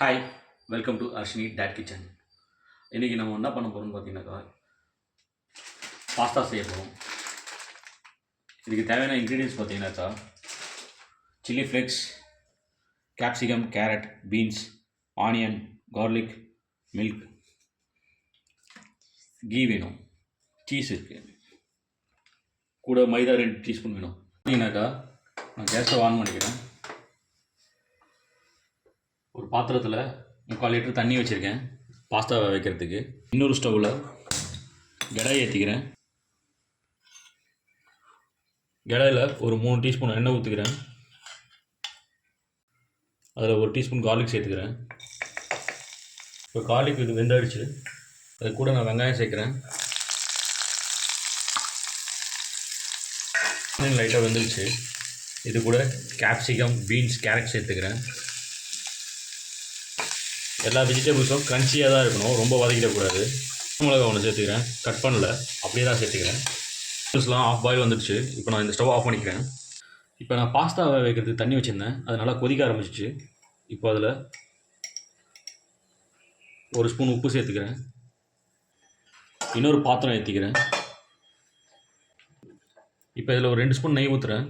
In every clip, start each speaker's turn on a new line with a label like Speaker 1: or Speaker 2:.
Speaker 1: Hi welcome to Arshini date kitchen இன்றைக்கி நம்ம என்ன பண்ண போகிறோம்னு பார்த்தீங்கன்னாக்கா பாஸ்தா செய்ய போகிறோம் இதுக்கு தேவையான இன்க்ரீடியன்ஸ் பார்த்தீங்கன்னாக்கா chilli flakes capsicum carrot beans onion garlic milk ghee வேணும். சீஸ் இருக்குது கூட மைதா ரெண்டு டீஸ்பூன் வேணும். பார்த்தீங்கன்னாக்கா நான் கேஸை ஆன் பண்ணிக்கிறேன். ஒரு பாத்திரத்தில் முக்கால் லிட்டர் தண்ணி வச்சுருக்கேன். பாஸ்தாவை வைக்கிறதுக்கு. இன்னொரு ஸ்டவ்வில் கடாய் ஏற்றிக்கிறேன் கடாயில் ஒரு மூணு டீஸ்பூன் எண்ணெய் ஊற்றுக்கிறேன் அதில் ஒரு டீஸ்பூன் கார்லிக் சேர்த்துக்கிறேன். இப்போ கார்லிக் இது வெந்தாயிடுச்சு. அது கூட நான் வெங்காயம் சேர்க்குறேன். லைட்டாக வெந்துடுச்சு இது கூட கேப்சிகம் பீன்ஸ் கேரட் சேர்த்துக்கிறேன். எல்லா வெஜிடபிள்ஸும் க்ரன்ச்சியாக தான் இருக்கணும். ரொம்ப வதக்கிடக்கூடாது மிளகா ஒன்று சேர்த்துக்கிறேன். கட் பண்ணல. அப்படியே தான் சேர்த்துக்கிறேன். வெஜிடபிள்ஸ்லாம் ஆஃப் பாயில் வந்துடுச்சு. இப்போ நான் இந்த ஸ்டவ் ஆஃப் பண்ணிக்கிறேன். இப்போ நான் பாஸ்தா வைக்கிறதுக்கு தண்ணி வச்சுருந்தேன். அது நல்லா கொதிக்க ஆரம்பிச்சிச்சு. இப்போ அதில் ஒரு ஸ்பூன் உப்பு சேர்த்துக்கிறேன். இன்னொரு பாத்திரம் ஏற்றிக்கிறேன் இப்போ இதில் ஒரு ரெண்டு ஸ்பூன் நெய் ஊற்றுறேன்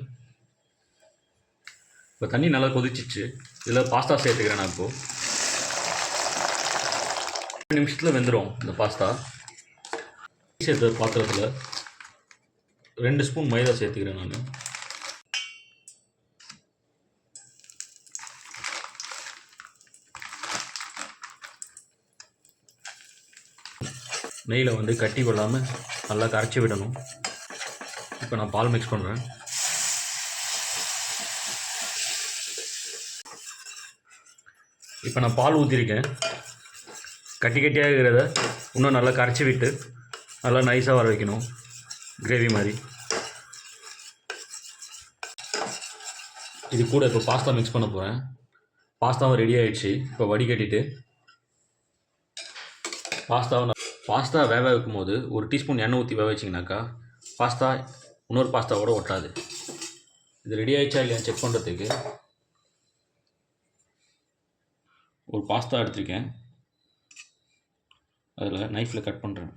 Speaker 1: இப்போ தண்ணி நல்லா கொதிச்சிச்சு. இதில் பாஸ்தா சேர்த்துக்கிறேன் நான் இப்போது நிமிஷத்தில் வெந்துடும் இந்த பாஸ்தா. சேர்த்த பாத்திரத்தில் ரெண்டு ஸ்பூன் மைதா சேர்த்துக்கிறேன் நான். நெய்யில் வந்து கட்டி கொள்ளாமல் நல்லா கரைச்சி விடணும். இப்போ நான் பால் மிக்ஸ் பண்ணுறேன் இப்போ நான் பால் ஊற்றிருக்கேன் கட்டி கட்டியாக இருக்கிறத இன்னும் நல்லா கரைச்சி விட்டு நல்லா நைஸாக வர வைக்கணும். கிரேவி மாதிரி. இது கூட இப்போ பாஸ்தா மிக்ஸ் பண்ண போகிறேன் பாஸ்தாவும் ரெடி ஆகிடுச்சு இப்போ வடிகட்டிட்டு பாஸ்தாவை நான் பாஸ்தா வேக வைக்கும் போது ஒரு டீஸ்பூன் எண்ணெய் ஊற்றி வேக வச்சிங்கனாக்கா பாஸ்தா இன்னொரு பாஸ்தாவோட ஒட்டாது. இது ரெடி ஆகிடுச்சா இல்லையான்னு செக் பண்ணுறதுக்கு ஒரு பாஸ்தா எடுத்திருக்கேன். அதில் நைஃப்பில் கட் பண்ணுறேன்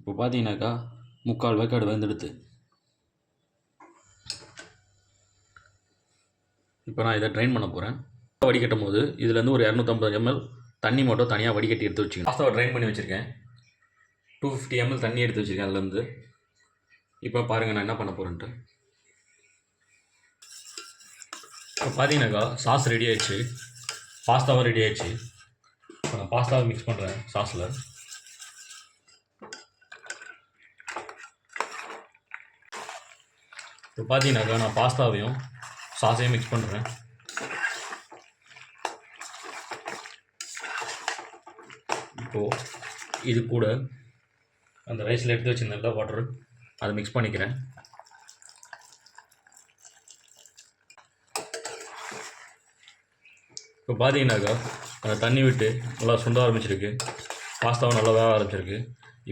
Speaker 1: இப்போ பார்த்தீங்கன்னாக்கா முக்கால் வேக்காடு வந்துடுது இப்போ நான் இதை ட்ரைன் பண்ண போகிறேன் வடிகட்டும் போது இதுலேருந்து ஒரு இரநூத்தம்பது எம்எல் தண்ணி மட்டும் தனியாக வடிகட்டி எடுத்து வச்சுக்கணும். பாஸ்தாவை ட்ரைன் பண்ணி வச்சுருக்கேன். டூ ஃபிஃப்டி எம்எல் தண்ணி எடுத்து வச்சுருக்கேன் அதுலேருந்து. இப்போ பாருங்கள் நான் என்ன பண்ண போகிறேன்ட்டு இப்போ பார்த்தீங்கன்னாக்கா சாஸ் ரெடி ஆயிடுச்சு. பாஸ்தாவும் ரெடி ஆயிடுச்சு. இப்போ நான் பாஸ்தாவை மிக்ஸ் பண்ணுறேன் சாஸில் இப்போ பார்த்தீங்கன்னாக்கா நான் பாஸ்தாவையும் சாஸையும் மிக்ஸ் பண்ணுறேன் இப்போது இது கூட அந்த ரைஸில் எடுத்து வச்சுருந்தேன்ல வாட்டர் அதை மிக்ஸ் பண்ணிக்கிறேன். இப்போ பார்த்தீங்கன்னாக்கா அந்த தண்ணி விட்டு நல்லா சுண்ட ஆரம்பிச்சிருக்கு. பாஸ்தாவும் நல்லா வேக ஆரம்பிச்சிருக்கு.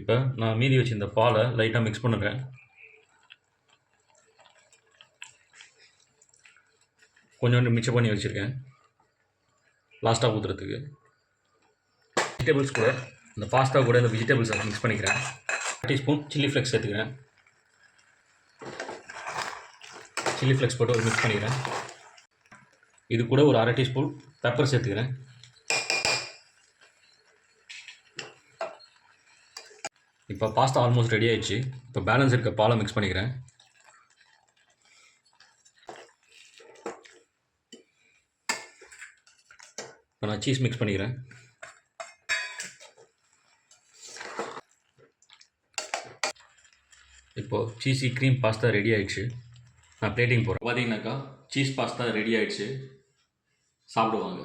Speaker 1: இப்போ நான் மீதி வச்சுருந்த பாலை லைட்டாக மிக்ஸ் பண்ணுறேன். கொஞ்சோண்டு மிச்சம் பண்ணி வச்சுருக்கேன். லாஸ்ட்டாக ஊற்றுறதுக்கு வெஜிடபிள்ஸ் கூட இந்த பாஸ்தா கூட இந்த வெஜிடபிள்ஸை மிக்ஸ் பண்ணிக்கிறேன். டீஸ்பூன் சில்லி ஃப்ளெக்ஸ் சேர்த்துக்கிறேன். சில்லி ஃப்ளெக்ஸ் போட்டு ஒரு மிக்ஸ் பண்ணிக்கிறேன். இது கூட ஒரு அரை டீஸ்பூன் பெப்பர் சேர்த்துக்கிறேன். இப்போ பாஸ்தா ஆல்மோஸ்ட் ரெடி ஆயிடுச்சு. இப்போ பேலன்ஸ் இருக்க பாலை மிக்ஸ் பண்ணிக்கிறேன். இப்போ நான் சீஸ் மிக்ஸ் பண்ணிக்கிறேன். இப்போது சீஸி க்ரீம் பாஸ்தா ரெடி ஆயிடுச்சு. நான் பிளேட்டிங் போகிறேன் பார்த்தீங்கன்னாக்கா சீஸ் பாஸ்தா ரெடி ஆயிடுச்சு. சாப்பிடுவாங்க.